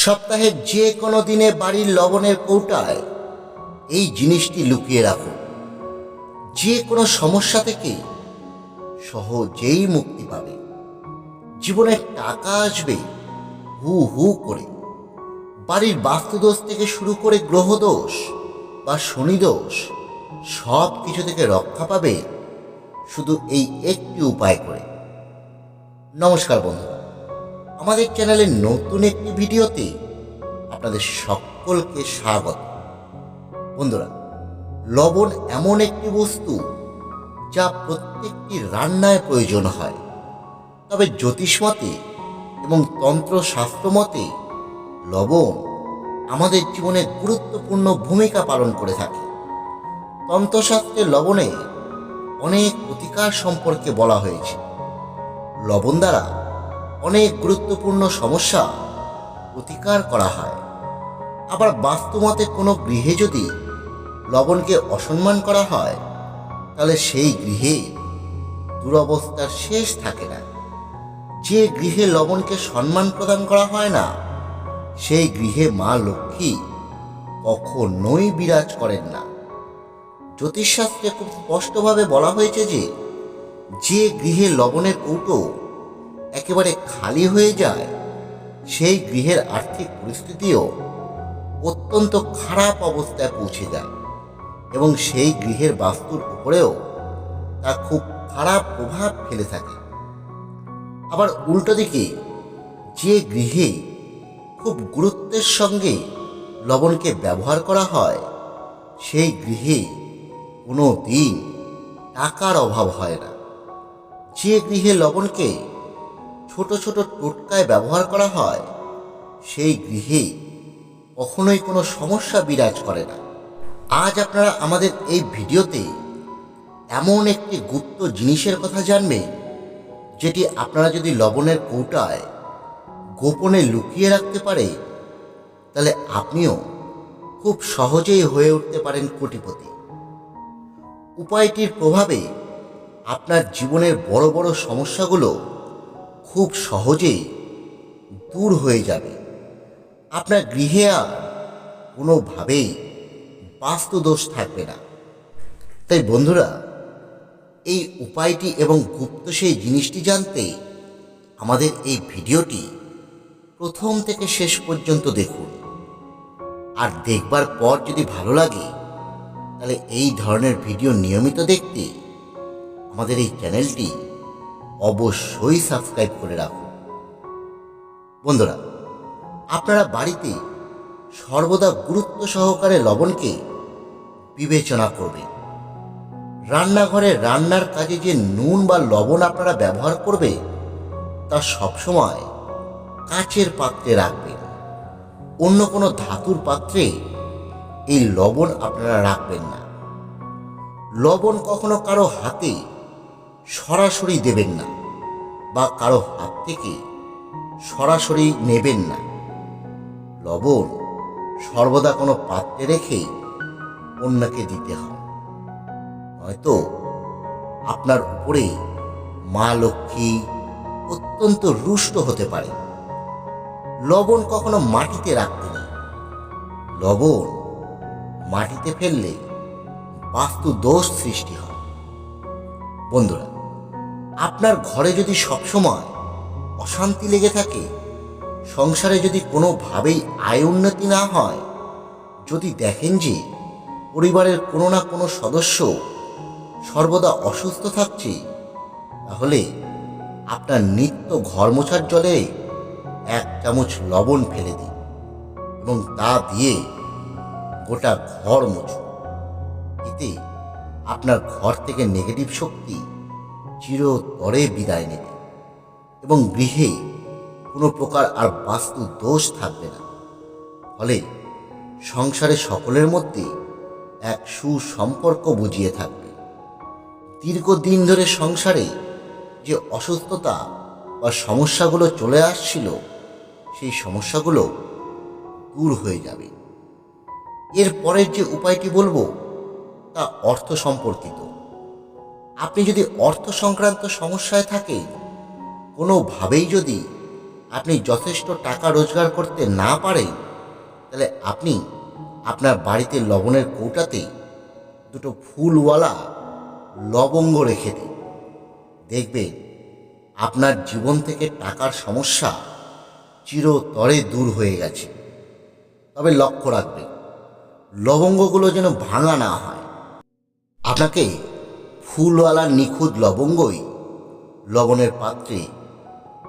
সপ্তাহের যে কোনো দিনে বাড়ির লবণের কৌটায় এই জিনিসটি লুকিয়ে রাখুন যে কোনো সমস্যা থেকে সহজেই মুক্তি পাবে। জীবনে টাকা আসবে হু হু করে। বাড়ির বাস্তুদোষ থেকে শুরু করে গ্রহদোষ বা শনিদোষ সব কিছু থেকে রক্ষা পাবে শুধু এই একটি উপায় করে। নমস্কার বন্ধুরা আমাদের চ্যানেলের নতুন একটি ভিডিওতে আপনাদের সকলকে স্বাগত। বন্ধুরা, লবণ এমন একটি বস্তু যা প্রত্যেকটি রান্নায় প্রয়োজন হয়। তবে জ্যোতিষমতে এবং তন্ত্রশাস্ত্র মতে লবণ আমাদের জীবনে গুরুত্বপূর্ণ ভূমিকা পালন করে থাকে। তন্ত্রশাস্ত্রে লবণে অনেক প্রতিকার সম্পর্কে বলা হয়েছে। লবণ দ্বারা অনেক গুরুত্বপূর্ণ সমস্যা প্রতিকার করা হয়। আবার বাস্তুমতে কোনো গৃহে যদি লবণকে অসম্মান করা হয়, তাহলে সেই গৃহে দুরবস্থার শেষ থাকে না। যে গৃহে লবণকে সম্মান প্রদান করা হয় না, সেই গৃহে মা লক্ষ্মী কখনোই বিরাজ করেন না। জ্যোতিষশাস্ত্রে খুব স্পষ্টভাবে বলা হয়েছে যে যে গৃহে লবণের কৌটো একেবারে খালি হয়ে যায়, সেই গৃহের আর্থিক পরিস্থিতিও অত্যন্ত খারাপ অবস্থায় পৌঁছে যায় এবং সেই গৃহের বাস্তুর উপরেও তা খুব খারাপ প্রভাব ফেলে থাকে। আবার উল্টো দিকে যে গৃহে খুব গুরুত্বের সঙ্গে লবণকে ব্যবহার করা হয়, সেই গৃহে কোনো দিন টাকার অভাব হয় না। যে গৃহে লবণকে ছোট ছোট টোটকায় ব্যবহার করা হয়, সেই গৃহে কখনোই কোনো সমস্যা বিরাজ করে না। আজ আপনারা আমাদের এই ভিডিওতে এমন একটি গুপ্ত জিনিসের কথা জানবেন, যেটি আপনারা যদি লবণের কৌটায় গোপনে লুকিয়ে রাখতে পারে, তাহলে আপনিও খুব সহজেই হয়ে উঠতে পারেন কোটিপতি। উপায়টির প্রভাবে আপনার জীবনের বড় বড় সমস্যাগুলো খুব সহজেই দূর হয়ে যাবে। আপনার গৃহে আর কোনোভাবেই বাস্তুদোষ থাকবে না। তাই বন্ধুরা, এই উপায়টি এবং গুপ্ত সেই জিনিসটি জানতে আমাদের এই ভিডিওটি প্রথম থেকে শেষ পর্যন্ত দেখুন। আর দেখবার পর যদি ভালো লাগে, তাহলে এই ধরনের ভিডিও নিয়মিত দেখতে আমাদের এই চ্যানেলটি অবশ্যই সাবস্ক্রাইব করে রাখুন বন্ধুরা, আপনারা বাড়িতে সর্বদা গুরুত্ব সহকারে লবণকে বিবেচনা করবেন। রান্নাঘরে রান্নার কাজে যে নুন বা লবণ আপনারা ব্যবহার করবে, তা সবসময় কাচের পাত্রে রাখবেন। অন্য কোনো ধাতুর পাত্রে এই লবণ আপনারা রাখবেন না। লবণ কখনো কারও হাতে সরাসরি দেবেন না, বা কারও হাত থেকে সরাসরি নেবেন না। লবণ সর্বদা কোনো পাত্রে রেখেই অন্যকে দিতে হয় হয়তো আপনার উপরে মা লক্ষ্মী অত্যন্ত রুষ্ট হতে পারে। লবণ কখনো মাটিতে রাখতে নেই। লবণ মাটিতে ফেললে বাস্তু দোষ সৃষ্টি হয়। বন্ধুরা আপনার ঘরে যদি সবসময় অশান্তি লেগে থাকে, সংসারে যদি কোনোভাবেই আয় উন্নতি না হয়, যদি দেখেন যে পরিবারের কোনো না কোনো সদস্য সর্বদা অসুস্থ থাকছে, তাহলে আপনার নিত্য ঘর মোছার জলে এক চামচ লবণ ফেলে দিন এবং তা দিয়ে গোটা ঘর মুছুন। এতে আপনার ঘর থেকে নেগেটিভ শক্তি চিরতরে বিদায় নেবে এবং গৃহে কোনো প্রকার আর বাস্তু দোষ থাকবে না। ফলে সংসারে সকলের মধ্যে এক সুসম্পর্ক বুঝিয়ে থাকবে। দীর্ঘদিন ধরে সংসারে যে অসুস্থতা বা সমস্যাগুলো চলে আসছিল, সেই সমস্যাগুলো দূর হয়ে যাবে। এর পরের যে উপায়টি বলব, তা অর্থ সম্পর্কিত। আপনি যদি অর্থ সংক্রান্ত সমস্যায় থাকেন, কোনোভাবেই যদি আপনি যথেষ্ট টাকা রোজগার করতে না পারেন, তাহলে আপনি আপনার বাড়িতে লবণের কৌটাতে দুটো ফুলওয়ালা লবঙ্গ রেখে দিন। দেখবেন আপনার জীবন থেকে টাকার সমস্যা চিরতরে দূর হয়ে গেছে। তবে লক্ষ্য রাখবেন, লবঙ্গগুলো যেন ভাঙা না হয়। আপনাকে ফুলওয়ালা নিখুঁত লবঙ্গই লবণের পাত্রে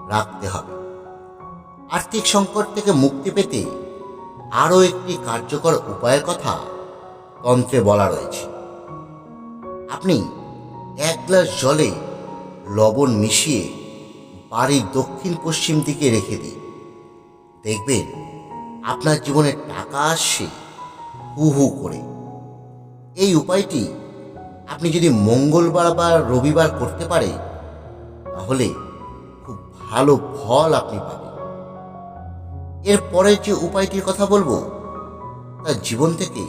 রাখতে হবে। আর্থিক সংকট থেকে মুক্তি পেতে আরও একটি কার্যকর উপায়ের কথা তন্ত্রে বলা রয়েছে। আপনি এক গ্লাস জলে লবণ মিশিয়ে বাড়ির দক্ষিণ পশ্চিম দিকে রেখে দিন। দেখবেন আপনার জীবনে টাকা আসছে হু হু করে। এই উপায়টি আপনি যদি মঙ্গলবার বা রবিবার করতে পারেন তাহলে খুব ভালো ফল আপনি পাবেন। এরপরে যে উপায়টির কথা বলব, তা জীবন থেকে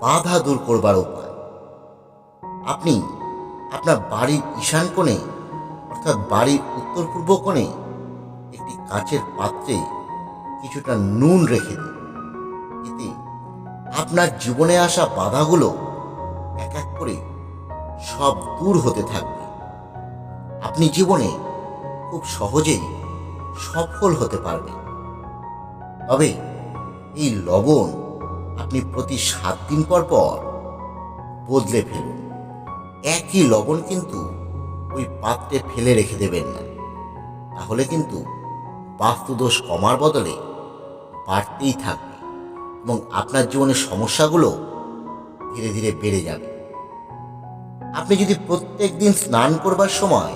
বাধা দূর করবার উপায়। আপনি আপনার বাড়ির ঈশান কোণে, অর্থাৎ বাড়ির উত্তর পূর্ব কোণে একটি কাচের পাত্রে কিছুটা নুন রেখে দিন। এতে আপনার জীবনে আসা বাধাগুলো করে সব দূর হতে থাকবে। আপনি জীবনে খুব সহজেই সফল হতে পারবেন। তবে এই লবণ আপনি প্রতি সাত দিন পর পর বদলে ফেলুন। একই লবণ কিন্তু ওই পাত্রে ফেলে রেখে দেবেন না। তাহলে কিন্তু বাস্তুদোষ কমার বদলে বাড়তেই থাকবে এবং আপনার জীবনের সমস্যাগুলো ধীরে ধীরে বেড়ে যাবে। আপনি যদি প্রত্যেক দিন স্নান করবার সময়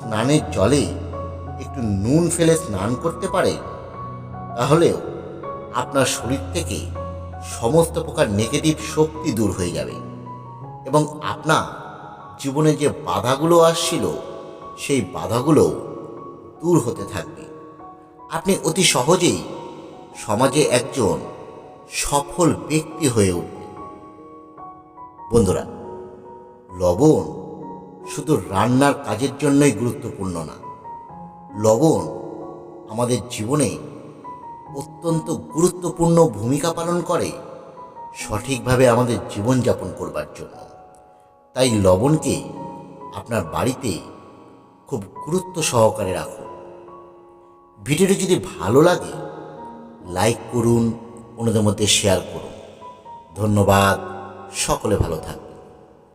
স্নানের জলে একটু নুন ফেলে স্নান করতে পারে, তাহলেও আপনার শরীর থেকে সমস্ত প্রকার নেগেটিভ শক্তি দূর হয়ে যাবে এবং আপনার জীবনে যে বাধাগুলো আসছিল, সেই বাধাগুলো দূর হতে থাকবে। আপনি অতি সহজেই সমাজে একজন সফল ব্যক্তি হয়ে উঠবেন। বন্ধুরা লবণ শুধু রান্নার কাজের জন্যই গুরুত্বপূর্ণ না। লবণ আমাদের জীবনে অত্যন্ত গুরুত্বপূর্ণ ভূমিকা পালন করে, সঠিকভাবে আমাদের জীবনযাপন করবার জন্য। তাই লবণকে আপনার বাড়িতে খুব গুরুত্ব সহকারে রাখুন। ভিডিওটি যদি ভালো লাগে, লাইক করুন, অন্যদের মধ্যে শেয়ার করুন। ধন্যবাদ, সকলে ভালো থাকবে